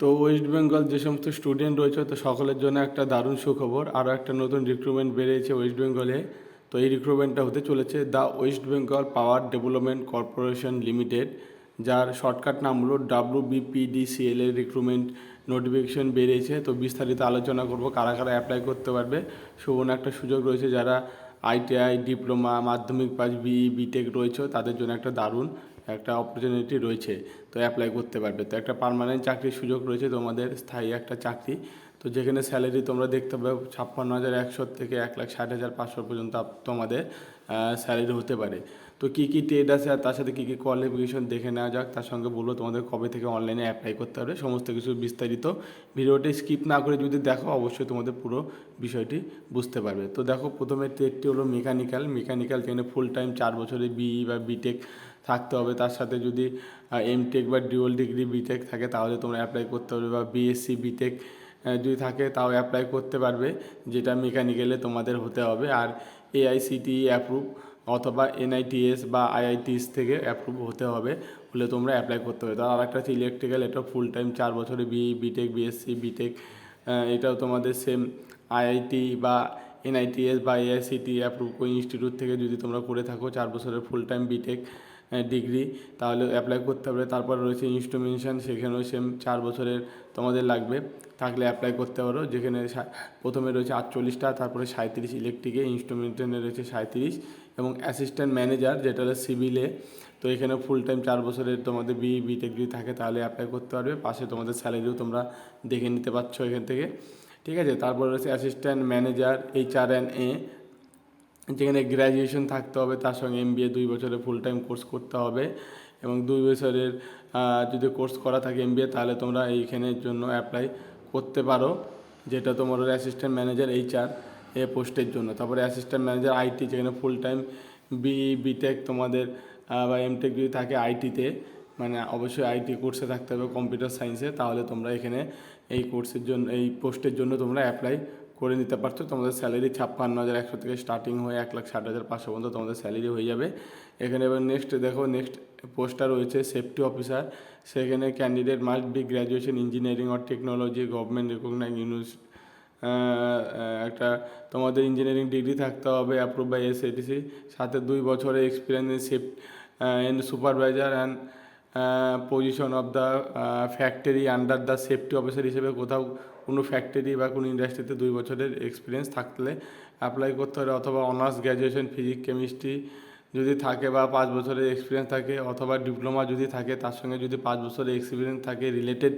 তো ওয়েস্ট বেঙ্গল যে সমস্ত স্টুডেন্ট রয়েছে, তো সকলের জন্য একটা দারুণ সুখবর। আরও একটা নতুন রিক্রুটমেন্ট বেরিয়েছে ওয়েস্ট বেঙ্গলে তো এই রিক্রুটমেন্টটা হতে চলেছে the West Bengal power development corporation limited যার শর্টকাট নাম হলো ডাব্লু বিপিডিসিএল এর রিক্রুটমেন্ট নোটিফিকেশন বেরিয়েছে। তো বিস্তারিত আলোচনা করব, কারা কারা অ্যাপ্লাই করতে পারবে। সুবর্ণ একটা সুযোগ রয়েছে, যারা ITI diploma Madhyamik pass BE B Tech রয়েছে, তাদের জন্য একটা দারুণ একটা অপরচুনিটি রয়েছে, তো অ্যাপ্লাই করতে পারবে। তো একটা পার্মানেন্ট চাকরির সুযোগ রয়েছে তোমাদের, স্থায়ী একটা চাকরি। তো যেখানে স্যালারি তোমরা দেখতে পাবে ছাপ্পান্ন হাজার একশো থেকে এক লাখ ষাট হাজার পাঁচশো পর্যন্ত তোমাদের স্যালারি হতে পারে। তো কী কী ট্রেড আছে আর তার সাথে কী কী কোয়ালিফিকেশন দেখে নেওয়া যাক, তার সঙ্গে বলব তোমাদের কবে থেকে অনলাইনে অ্যাপ্লাই করতে হবে, সমস্ত কিছু বিস্তারিত। ভিডিওটি স্কিপ না করে যদি দেখো, অবশ্যই তোমাদের পুরো বিষয়টি বুঝতে পারবে। তো দেখো, প্রথমে ট্রেডটি হলো মেকানিক্যাল মেকানিক্যাল যেখানে ফুল টাইম চার বছরের বিই বা বিটেক থাকতে হবে। তার সাথে যদি এমটেক বা ডিউয়াল ডিগ্রি বিটেক থাকে, তাহলে তোমরা অ্যাপ্লাই করতে পারবে বা বিএসসি বিটেক যদি থাকে, তাও অ্যাপ্লাই করতে পারবে, যেটা মেকানিক্যালে তোমাদের হতে হবে। আর এআইসিটি অ্যাপ্রুভ অথবা এনআইটিএস বা আইআইটিএস থেকে অ্যাপ্রুভ হতে হবে, হলে তোমরা অ্যাপ্লাই করতে হবে তার আরেকটা হচ্ছে ইলেকট্রিক্যাল এটা ফুল টাইম চার বছরে বিই বিটেক বিএসসি বিটেক এটাও তোমাদের সেম আইআইটি বা এনআইটিএস বা এআইসিটি অ্যাপ্রুভ ইনস্টিটিউট থেকে যদি তোমরা করে থাকো, চার বছরের full time B Tech degree তাহলে অ্যাপ্লাই করতে হবে। তারপর রয়েছে ইনস্ট্রুমেন্টেশন সেখানেও সেম চার বছরের তোমাদের লাগবে। থাকলে অ্যাপ্লাই করতে পারো। যেখানে প্রথমে রয়েছে আটচল্লিশটা, তারপরে সাঁত্রিশ ইলেকট্রিকে ইনস্ট্রুমেন্টেশনে রয়েছে সাঁত্রিশ এবং অ্যাসিস্ট্যান্ট ম্যানেজার যেটা হলো সিভিলে তো এখানে ফুল টাইম চার বছরের তোমাদের বি বিটেক যদি থাকে, তাহলে অ্যাপ্লাই করতে পারবে। পাশে তোমাদের স্যালারিও তোমরা দেখে নিতে পারছ এখান থেকে। ঠিক আছে? তারপর রয়েছে assistant manager HR N A যেখানে গ্র্যাজুয়েশন থাকতে হবে, তার সঙ্গে এমবিএ দুই বছরের ফুল টাইম কোর্স করতে হবে এবং দুই বছরের যদি কোর্স করা থাকে এমবিএ তাহলে তোমরা এইখানের জন্য অ্যাপ্লাই করতে পারো, যেটা তোমার অ্যাসিস্ট্যান্ট ম্যানেজার এইচআর এ পোস্টের জন্য। তারপরে অ্যাসিস্ট্যান্ট ম্যানেজার আইটি যেখানে ফুল টাইম বি বিটেক তোমাদের বা এমটেক যদি থাকে আইটিতে মানে অবশ্যই আইটি কোর্সে থাকতে হবে কম্পিউটার সায়েন্সে তাহলে তোমরা এখানে এই কোর্সের জন্য, এই পোস্টের জন্য তোমরা অ্যাপ্লাই করে নিতে পারছ তোমাদের স্যালারি ছাপ্পান্ন হাজার একশো থেকে স্টার্টিং হয়ে এক লাখ ষাট হাজার পাঁচশো পর্যন্ত তোমাদের স্যালারি হয়ে যাবে। এখানে এবার নেক্সট দেখো নেক্সট পোস্টটা রয়েছে সেফটি অফিসার সেখানে candidate must be graduation engineering or technology government recognise university একটা তোমাদের ইঞ্জিনিয়ারিং ডিগ্রি থাকতে হবে অ্যাপ্রুভ বাই এসএটিসি সাথে দুই বছরের experience in safe in supervisor and position of the factory under the safety officer হিসেবে কোথাও কোনো ফ্যাক্টরি বা কোনো ইন্ডাস্ট্রিতে দুই বছরের এক্সপিরিয়েন্স থাকলে অ্যাপ্লাই করতে হবে অথবা অনার্স গ্র্যাজুয়েশন ফিজিক্স কেমিস্ট্রি যদি থাকে বা পাঁচ বছরের এক্সপিরিয়েন্স থাকে অথবা ডিপ্লোমা যদি থাকে তার সঙ্গে যদি পাঁচ বছরের এক্সপিরিয়েন্স থাকে রিলেটেড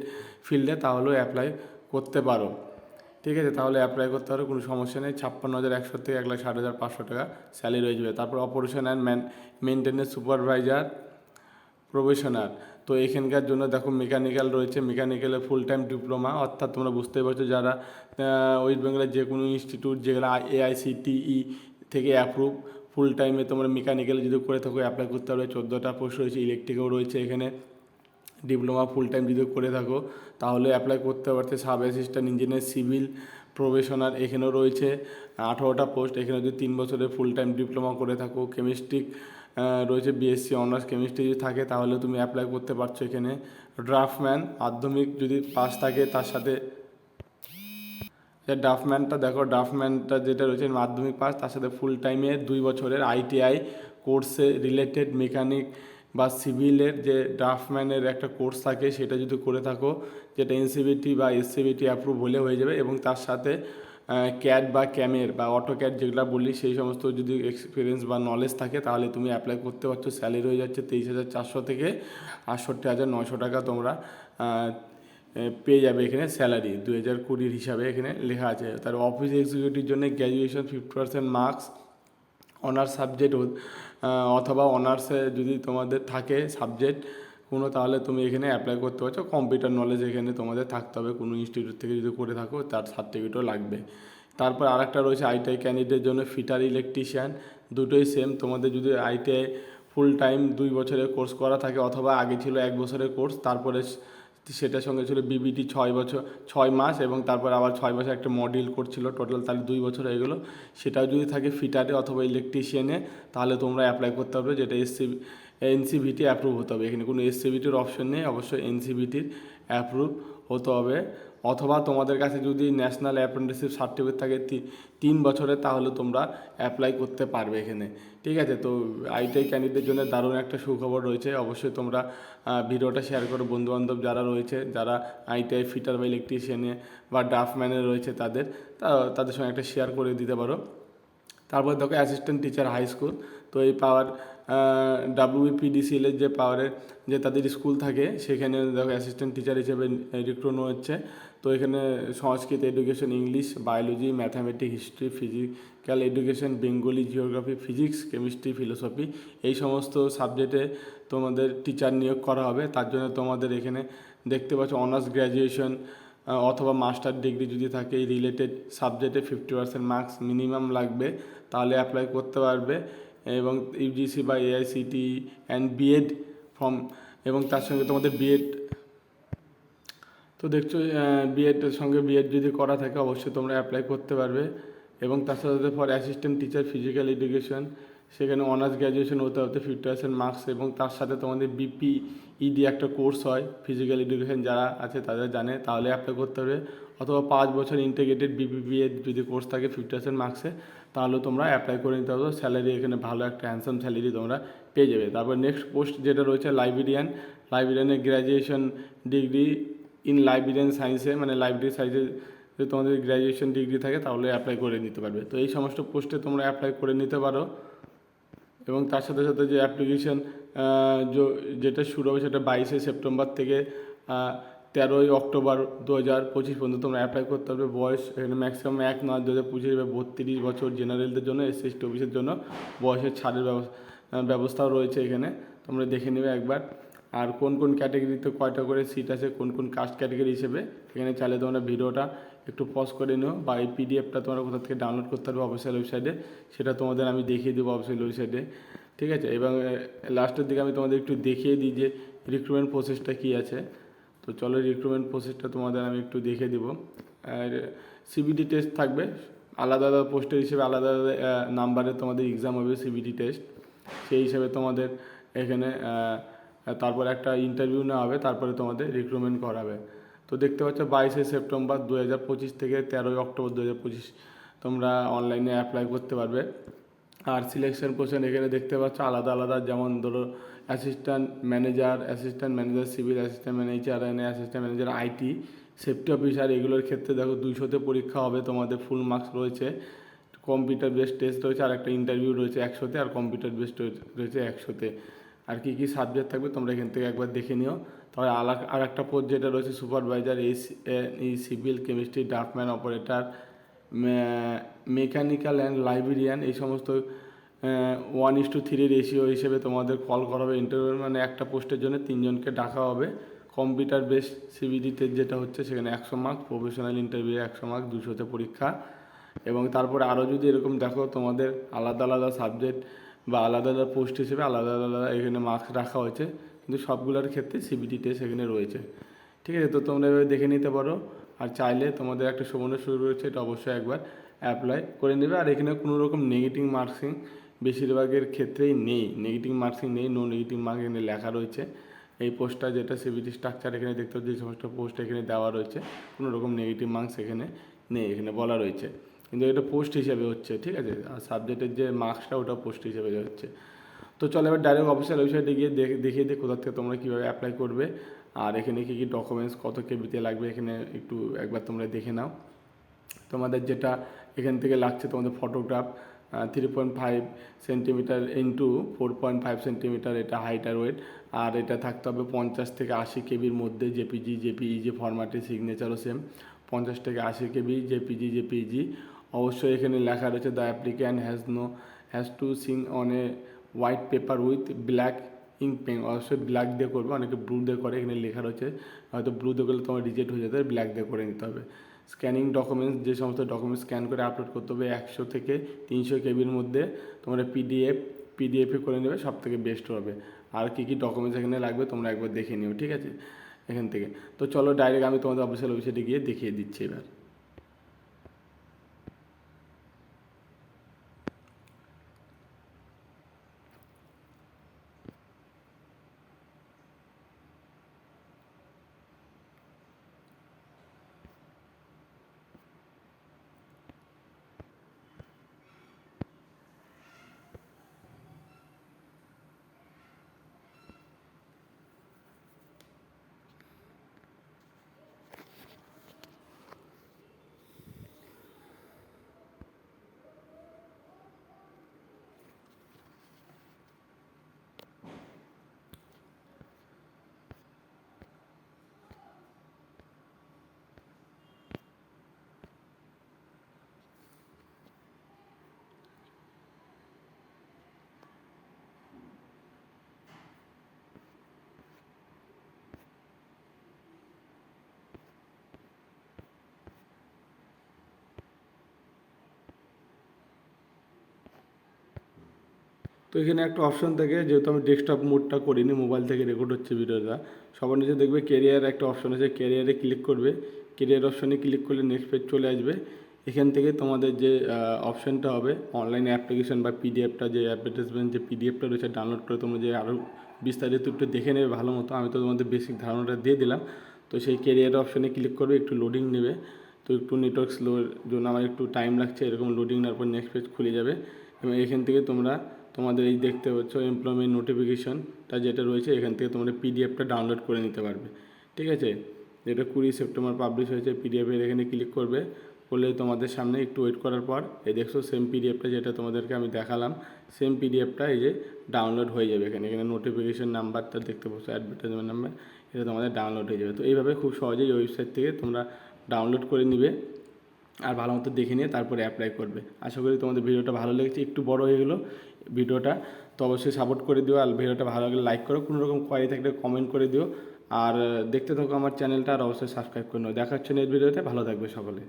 ফিল্ডে তাহলেও অ্যাপ্লাই করতে পারো। ঠিক আছে? তাহলে অ্যাপ্লাই করতে পারো, কোনো সমস্যা নেই। ছাপ্পান্ন হাজার একশো থেকে এক লাখ ষাট হাজার পাঁচশো টাকা স্যালারি হয়ে যাবে। তারপর operation and man maintenance supervisor professional তো এখানকার জন্য দেখো মেকানিক্যাল রয়েছে মেকানিক্যালে ফুল টাইম ডিপ্লোমা অর্থাৎ তোমরা বুঝতেই পারছ যারা ওয়েস্ট বেঙ্গলের যে কোনো ইনস্টিটিউট যেগুলো এআইসিটিই থেকে অ্যাপ্রুভ ফুল টাইমে তোমরা মেকানিক্যাল যদি করে থাকো অ্যাপ্লাই করতে পারবে। চোদ্দোটা পোস্ট রয়েছে ইলেকট্রিকও রয়েছে এখানে ডিপ্লোমা ফুল টাইম যদি করে থাকো, তাহলে অ্যাপ্লাই করতে পারছে sub assistant engineer civil professional এখানেও রয়েছে। আঠারোটা পোস্ট এখানে যদি তিন বছরের ফুল টাইম ডিপ্লোমা করে থাকো কেমিস্ট্রি রয়েছে বিএসসি অনার্স কেমিস্ট্রি যদি থাকে, তাহলে তুমি অ্যাপ্লাই করতে পারছ এখানে। ড্রাফটম্যান মাধ্যমিক যদি পাস থাকে, তার সাথে যে ড্রাফটম্যানটা দেখো ড্রাফটম্যানটা যেটা রয়েছে, মাধ্যমিক পাস তার সাথে ফুল টাইমে দুই বছরের আইটিআই কোর্সে রিলেটেড মেকানিক বা সিভিলের যে ড্রাফটম্যানের একটা কোর্স থাকে, সেটা যদি করে থাকো, যেটা এনসিবিটি বা এসসিবিটি অ্যাপ্রুভ হলে হয়ে যাবে এবং তার সাথে ক্যাড বা ক্যামের বা অটো ক্যাড যেগুলো বলি সেই সমস্ত যদি এক্সপিরিয়েন্স বা নলেজ থাকে, তাহলে তুমি অ্যাপ্লাই করতে পারছ। স্যালারি হয়ে যাচ্ছে তেইশ হাজার চারশো থেকে আটষট্টি হাজার নয়শো টাকা তোমরা পেয়ে যাবে এখানে স্যালারি দু হাজার কুড়ির হিসাবে এখানে লেখা আছে। তার অফিস এক্সিকিউটিভ জন্য graduation fifty percent marks honours subject অথবা অনার্সে যদি তোমাদের থাকে সাবজেক্ট কোনো তাহলে তুমি এখানে অ্যাপ্লাই করতে পারছ। কম্পিউটার নলেজ এখানে তোমাদের থাকতে হবে। কোনো ইনস্টিটিউট থেকে যদি করে থাকো, তার সার্টিফিকেটও লাগবে। তারপর আরেকটা রয়েছে আইটিআই ক্যান্ডিডেটের জন্য ফিটার ইলেকট্রিশিয়ান দুটোই সেম তোমাদের যদি আইটিআই ফুল টাইম দুই বছরের কোর্স করা থাকে, অথবা আগে ছিল এক বছরের কোর্স তারপরে সেটার সঙ্গে ছিল বিবিটি ছয় বছর, ছয় মাস এবং তারপর আবার ছয় মাসে একটা মডিউল করছিল। টোটাল তাহলে দুই বছর হয়ে গেলো। সেটাও যদি থাকে ফিটারে অথবা ইলেকট্রিশিয়ানে তাহলে তোমরা অ্যাপ্লাই করতে পারবে যেটা এসসি এনসিভিটি অ্যাপ্রুভ হতে হবে। এখানে কোনো এসসিভিটির অপশন নেই। অবশ্যই এনসিভিটির অ্যাপ্রুভ হতে হবে। অথবা তোমাদের কাছে যদি ন্যাশনাল অ্যাপ্রেন্টিসশিপ সার্টিফিকেট থাকে তিন বছরের তাহলে তোমরা অ্যাপ্লাই করতে পারবে এখানে। ঠিক আছে? তো আইটিআই ক্যান্ডিডেটের জন্য দারুণ একটা সুখবর রয়েছে। অবশ্যই তোমরা ভিডিওটা শেয়ার করো। বন্ধুবান্ধব যারা রয়েছে, যারা আইটিআই ফিটার বা ইলেকট্রিশিয়ানে বা ড্রাফম্যানে রয়েছে তাদের তাদের সঙ্গে একটা শেয়ার করে দিতে পারো। তারপর দেখো অ্যাসিস্ট্যান্ট টিচার হাই স্কুল তো এই পাওয়ার ডাব্লিউপিডিসিএলের যে পাওয়ারের যে তাদের স্কুল থাকে, সেখানে দেখো অ্যাসিস্ট্যান্ট টিচার হিসেবে রিক্রুট হচ্ছে। তো এখানে Sanskrit education English biology mathematics history physical education Bengali geography physics chemistry philosophy এই সমস্ত সাবজেক্টে তোমাদের টিচার নিয়োগ করা হবে। তার জন্য তোমাদের এখানে দেখতে পাচ্ছ অনার্স গ্র্যাজুয়েশন অথবা মাস্টার ডিগ্রি যদি থাকে, এই রিলেটেড সাবজেক্টে ফিফটি পার্সেন্ট মার্কস মিনিমাম লাগবে, তাহলে অ্যাপ্লাই করতে পারবে। এবং ইউজিসি বা এআইসিটি অ্যান্ড বিএড ফর্ম এবং তার সঙ্গে তোমাদের বিএড তো দেখছ বিএডের সঙ্গে বিএড যদি করা থাকে, অবশ্যই তোমরা অ্যাপ্লাই করতে পারবে। এবং তার সাথে সাথে for assistant teacher physical education সেখানে অনার্স গ্র্যাজুয়েশন হতে হতে ফিফটি পার্সেন্ট মার্কস এবং তার সাথে তোমাদের বিপিইডি একটা কোর্স হয় ফিজিক্যাল এডুকেশন যারা আছে তাদের জানে, তাহলে অ্যাপ্লাই করতে হবে অথবা পাঁচ বছর ইন্টিগ্রেটেড বিপিবিএড যদি কোর্স থাকে ফিফটি পার্সেন্ট মার্কসে তাহলে তোমরা অ্যাপ্লাই করে নিতে পারো। স্যালারি এখানে ভালো একটা হ্যান্ডসাম স্যালারি তোমরা পেয়ে যাবে। তারপর নেক্সট পোস্ট যেটা রয়েছে লাইব্রেরিয়ান লাইব্রেরিয়ানের গ্র্যাজুয়েশন ডিগ্রি ইন লাইব্রেরিয়ান সায়েন্সে মানে লাইব্রেরি সায়েন্সে যদি তোমাদের গ্র্যাজুয়েশন ডিগ্রি থাকে, তাহলে অ্যাপ্লাই করে নিতে পারবে। তো এই সমস্ত পোস্টে তোমরা অ্যাপ্লাই করে নিতে পারো। এবং তার সাথে সাথে যে অ্যাপ্লিকেশন যেটা শুরু হবে সেটা বাইশে সেপ্টেম্বর থেকে তেরোই অক্টোবর দু হাজার পঁচিশ পর্যন্ত তোমরা অ্যাপ্লাই করতে পারবে। বয়স এখানে ম্যাক্সিমাম এক নয় দু হাজার পঁচিশ বত্রিশ বছর জেনারেলদের জন্য এস এস টি অফিসের জন্য বয়সের ছাড়ের ব্যবস্থা ব্যবস্থাও রয়েছে এখানে। তোমরা দেখে নেবে একবার। আর কোন কোন ক্যাটাগরিতে কয়টা করে সিট আছে, কোন কোন কাস্ট ক্যাটাগরি হিসেবে এখানে চাইলে তোমরা ভিডিওটা একটু পজ করে নিও বা এই পিডিএফটা তোমরা কোথা থেকে ডাউনলোড করতে পারবে অফিসিয়াল ওয়েবসাইটে সেটা তোমাদের আমি দেখিয়ে দেবো অফিসিয়াল ওয়েবসাইটে ঠিক আছে? এবং লাস্টের দিকে আমি তোমাদের একটু দেখিয়ে দিই যে রিক্রুটমেন্ট প্রসেসটা কী আছে। তো চলো রিক্রুটমেন্ট প্রসেসটা তোমাদের আমি একটু দেখে দেবো। আর সিবিডি টেস্ট থাকবে, আলাদা আলাদা পোস্টের হিসেবে আলাদা আলাদা নাম্বারে তোমাদের এক্সাম হবে সিবিডি টেস্ট সেই হিসেবে তোমাদের এখানে তারপর একটা ইন্টারভিউ নেওয়া হবে, তারপরে তোমাদের রিক্রুটমেন্ট করাবে। তো দেখতে পাচ্ছ বাইশে সেপ্টেম্বর দু হাজার পঁচিশ থেকে তেরোই অক্টোবর দু হাজার পঁচিশ তোমরা অনলাইনে অ্যাপ্লাই করতে পারবে। আর সিলেকশন প্রসেস এখানে দেখতে পাচ্ছ আলাদা আলাদা, যেমন ধরো assistant manager assistant manager civil assistant manager N assistant manager IT safety officer এগুলোর ক্ষেত্রে দেখো দুইশোতে পরীক্ষা হবে, তোমাদের ফুল মার্কস রয়েছে। কম্পিউটার বেসড টেস্ট রয়েছে আর একটা ইন্টারভিউ রয়েছে একশোতে, আর কম্পিউটার বেসড রয়েছে একশোতে। আর কী কী সাবজেক্ট থাকবে তোমরা এখান থেকে একবার দেখে নিও। তবে আর একটা পোস্ট যেটা রয়েছে সুপারভাইজার এই civil chemistry draftsman operator mechanical and librarian এই সমস্ত one is two three ratio হিসেবে তোমাদের কল করা হবে। ইন্টারভিউ মানে একটা পোস্টের জন্য তিনজনকে ডাকা হবে। কম্পিউটার বেস সিবিডিতে যেটা হচ্ছে, সেখানে একশো মার্ক প্রফেশনাল ইন্টারভিউ একশো মার্ক দুশোতে পরীক্ষা। এবং তারপরে আরও যদি এরকম দেখো, তোমাদের আলাদা আলাদা সাবজেক্ট বা আলাদা আলাদা পোস্ট হিসেবে আলাদা আলাদা এখানে মার্কস রাখা হয়েছে। কিন্তু সবগুলোর ক্ষেত্রে সিবিটি টেস্ট এখানে রয়েছে। ঠিক আছে, তো তোমরা এভাবে দেখে নিতে পারো। আর চাইলে তোমাদের একটা সুবর্ণ সুযোগ রয়েছে, এটা অবশ্যই একবার অ্যাপ্লাই করে নেবে। আর এখানে কোনো রকম নেগেটিভ মার্কসিং বেশিরভাগের ক্ষেত্রেই নেই। নেগেটিভ মার্কসিং নেই নো নেগেটিভ মার্ক এখানে লেখা রয়েছে। এই পোস্টটা যেটা সিবিটি স্ট্রাকচার এখানে দেখতে পাচ্ছি, যে সমস্ত পোস্ট এখানে দেওয়া রয়েছে, কোনো রকম নেগেটিভ মার্কস এখানে নেই, এখানে বলা রয়েছে। কিন্তু এটা পোস্ট হিসেবে হচ্ছে, ঠিক আছে? আর সাবজেক্টের যে মার্কসটা ওটা পোস্ট হিসেবে হচ্ছে তো চলো এবার ডাইরেক্ট অফিসিয়াল ওয়েবসাইটে গিয়ে দেখে, দেখিয়ে দিই কোথা থেকে তোমরা কীভাবে অ্যাপ্লাই করবে। আর এখানে কী কী ডকুমেন্টস কত কেবিতে লাগবে, এখানে একটু একবার তোমরা দেখে নাও। তোমাদের যেটা এখান থেকে লাগছে তোমাদের photograph three point five centimetre into four point five centimetre এটা হাইট আর ওয়েট আর এটা থাকতে হবে পঞ্চাশ থেকে আশি কেবির মধ্যে জেপিজি জেপিই যে ফরম্যাটে সিগনেচারও সেম পঞ্চাশ থেকে আশি কেবি জেপিজি জেপিজি অবশ্যই এখানে লেখা রয়েছে the applicant has no has to sign on a white paper with black ink pen অবশ্যই ব্ল্যাক দিয়ে করবে, অনেকে ব্লু দিয়ে করে, এখানে লেখা রয়েছে। হয়তো ব্লু দিয়ে করলে তোমার রিজেক্ট হয়ে যেতে ব্ল্যাক দিয়ে করে নিতে হবে। স্ক্যানিং ডকুমেন্টস যে সমস্ত ডকুমেন্টস স্ক্যান করে আপলোড করতে হবে, একশো থেকে তিনশো কেবির মধ্যে। তোমরা পিডিএফ পিডিএফে করে নেবে সব থেকে বেস্ট হবে। আর কী কী ডকুমেন্টস এখানে লাগবে, তোমরা একবার দেখে নিও, ঠিক আছে? এখান থেকে। তো চলো ডাইরেক্ট আমি তোমাদের অফিসিয়াল ওয়েবসাইটে গিয়ে দেখিয়ে দিচ্ছি এবার। এখানে একটা অপশন থাকে, যেহেতু আমি ডেস্কটপ মোডটা করিনি মোবাইল থেকে রেকর্ড হচ্ছে ভিডিওটা। সবার নিচে দেখবে ক্যারিয়ার একটা অপশন আছে ক্যারিয়ারে ক্লিক করবে। ক্যারিয়ার অপশনে ক্লিক করলে নেক্সট পেজ চলে আসবে। এখান থেকে তোমাদের যে অপশনটা হবে অনলাইন অ্যাপ্লিকেশন বা পিডিএফটা যে অ্যাডভার্টাইজমেন্ট যে পিডিএফটা রয়েছে ডাউনলোড করে তোমরা যে আরও বিস্তারিত একটু দেখে নেবে ভালো মতো। আমি তো তোমাদের বেসিক ধারণাটা দিয়ে দিলাম। তো সেই ক্যারিয়ার অপশনে ক্লিক করবে, একটু লোডিং নেবে। তো একটু নেটওয়ার্ক স্লোর জন্য আমার একটু টাইম লাগছে, এরকম লোডিং নেওয়ার পর নেক্সট পেজ খুলে যাবে। এবং এখান থেকে তোমরা তোমাদের এই দেখতে পাচ্ছ এমপ্লয়মেন্ট নোটিফিকেশনটা যেটা রয়েছে, এখান থেকে তোমরা পিডিএফটা ডাউনলোড করে নিতে পারবে। ঠিক আছে? যেটা কুড়ি সেপ্টেম্বর পাবলিশ হয়েছে পিডিএফের এখানে ক্লিক করবে, করলে তোমাদের সামনে একটু ওয়েট করার পর, এই দেখছ সেম পিডিএফটা যেটা তোমাদেরকে আমি দেখালাম সেম পিডিএফটা এই যে ডাউনলোড হয়ে যাবে এখানে। এখানে নোটিফিকেশন নাম্বারটা দেখতে পাচ্ছ অ্যাডভার্টাইজমেন্ট নাম্বার এটা তোমাদের ডাউনলোড হয়ে যাবে। তো এইভাবে খুব সহজেই ওয়েবসাইট থেকে তোমরা ডাউনলোড করে নিবে। আর ভালো মতো দেখে নিয়ে তারপরে অ্যাপ্লাই করবে। আশা করি তোমাদের ভিডিওটা ভালো লেগেছে, একটু বড় হয়ে গেলো ভিডিওটা, তো অবশ্যই সাপোর্ট করে দিও আর ভিডিওটা ভালো লাগলে লাইক করো, কোনো রকম কোয়ারি থাকলে কমেন্ট করে দিও। আর দেখতে থাকো আমার চ্যানেলটা আর অবশ্যই সাবস্ক্রাইব করে নিও। দেখা হচ্ছে নেক্সট ভিডিওতে ভালো থাকবে সকলে।